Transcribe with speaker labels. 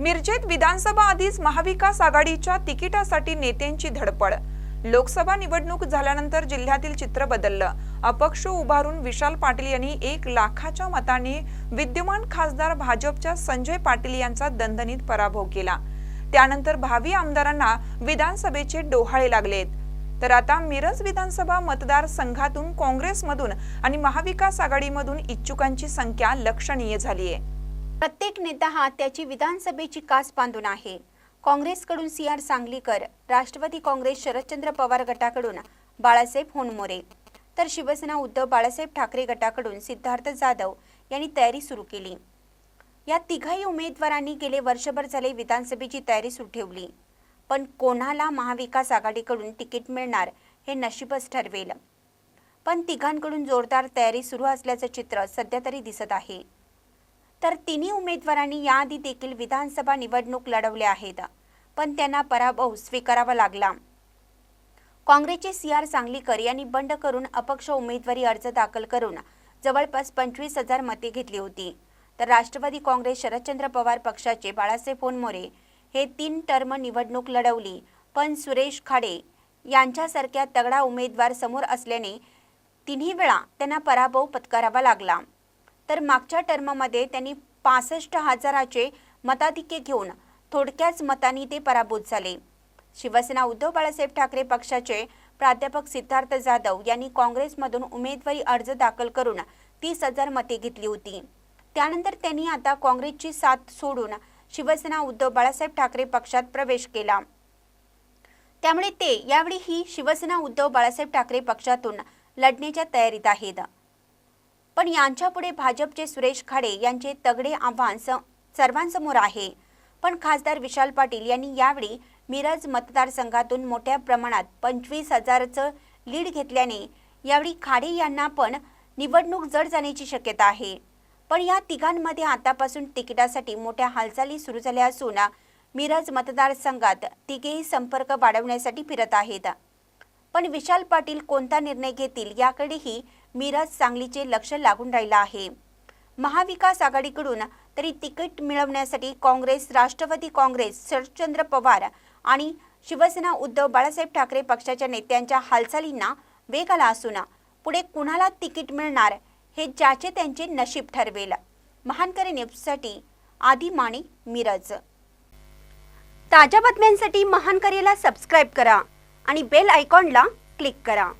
Speaker 1: मिरजेत विधानसभा आधीच महाविकास आघाडीच्या तिकिटासाठी नेत्यांची धडपड. लोकसभा निवडणूक झाल्यानंतर जिल्ह्यातील चित्र बदललं. अपक्ष उभारून विशाल पाटील यांनी एक लाखाच्या मताने विद्यमान खासदार भाजपच्या संजय पाटील यांचा दणदणीत पराभव केला. त्यानंतर भावी आमदारांना विधानसभेचे डोहाळे लागलेत. तर आता मिरज विधानसभा मतदारसंघातून काँग्रेसमधून आणि महाविकास आघाडीमधून इच्छुकांची संख्या लक्षणीय झाली आहे
Speaker 2: प्रत्येक नेता हा त्याची विधानसभेची कास बांधून आहे. काँग्रेसकडून सी आर सांगलीकर राष्ट्रवादी काँग्रेस शरदचंद्र पवार गटाकडून बाळासाहेब होनमोरे तर शिवसेना उद्धव बाळासाहेब ठाकरे गटाकडून सिद्धार्थ जाधव यांनी तयारी सुरू केली. या तिघाही उमेदवारांनी गेले वर्षभर झाले विधानसभेची तयारी सुरू ठेवली. पण कोणाला महाविकास आघाडीकडून तिकीट मिळणार हे नशीबच ठरवेल. पण तिघांकडून जोरदार तयारी सुरू असल्याचं चित्र सध्या तरी दिसत आहे. तर तिन्ही उमेदवारांनी याआधी देखील विधानसभा निवडणूक लढवल्या आहेत. पण त्यांना पराभव स्वीकारावा लागला. काँग्रेसचे सी आर सांगलीकर यांनी बंड करून अपक्ष उमेदवारी अर्ज दाखल करून जवळपास पंचवीस हजार मते घेतली होती. तर राष्ट्रवादी काँग्रेस शरदचंद्र पवार पक्षाचे बाळासाहेब फोनमोरे हे तीन टर्म निवडणूक लढवली. पण सुरेश खाडे यांच्यासारख्या तगडा उमेदवार समोर असल्याने तिन्ही वेळा त्यांना पराभव पत्करावा लागला. तर मागच्या टर्ममध्ये त्यांनी पासष्ट हजाराचे मताधिक्य घेऊन थोडक्याच मतांनी ते पराभूत झाले. शिवसेना उद्धव बाळासाहेब ठाकरे पक्षाचे प्राध्यापक सिद्धार्थ जाधव यांनी काँग्रेसमधून उमेदवारी अर्ज दाखल करून तीस हजार मते घेतली होती. त्यानंतर त्यांनी आता काँग्रेसची साथ सोडून शिवसेना उद्धव बाळासाहेब ठाकरे पक्षात प्रवेश केला. त्यामुळे ते यावेळी ही शिवसेना उद्धव बाळासाहेब ठाकरे पक्षातून लढण्याच्या तयारीत आहेत. पण यांच्यापुढे भाजपचे सुरेश खाडे यांचे तगडे आव्हान स सर्वांसमोर आहे. पण खासदार विशाल पाटील यांनी यावेळी मिरज मतदारसंघातून मोठ्या प्रमाणात पंचवीस हजारचं लीड घेतल्याने यावेळी खाडे यांना पण निवडणूक जड जाण्याची शक्यता आहे. पण या तिघांमध्ये आतापासून तिकिटासाठी मोठ्या हालचाली सुरू झाल्या असून मिरज मतदारसंघात तिघेही संपर्क वाढवण्यासाठी फिरत आहेत. पण विशाल पाटील कोणता निर्णय घेतील याकडेही मिरज सांगलीचे लक्ष लागून राहिलं आहे. महाविकास आघाडीकडून तरी तिकीट मिळवण्यासाठी काँग्रेस राष्ट्रवादी काँग्रेस शरदचंद्र पवार आणि शिवसेना उद्धव बाळासाहेब ठाकरे पक्षाच्या नेत्यांच्या हालचालींना वेग आला असून पुढे कुणाला तिकीट मिळणार हे ज्याचे त्यांचे नशीब ठरवेल. महानकरी न्यूजसाठी आदी माने मिरज. ताज्या बातम्यांसाठी महानकरीला सबस्क्राईब करा आणि बेल आयकॉनला क्लिक करा.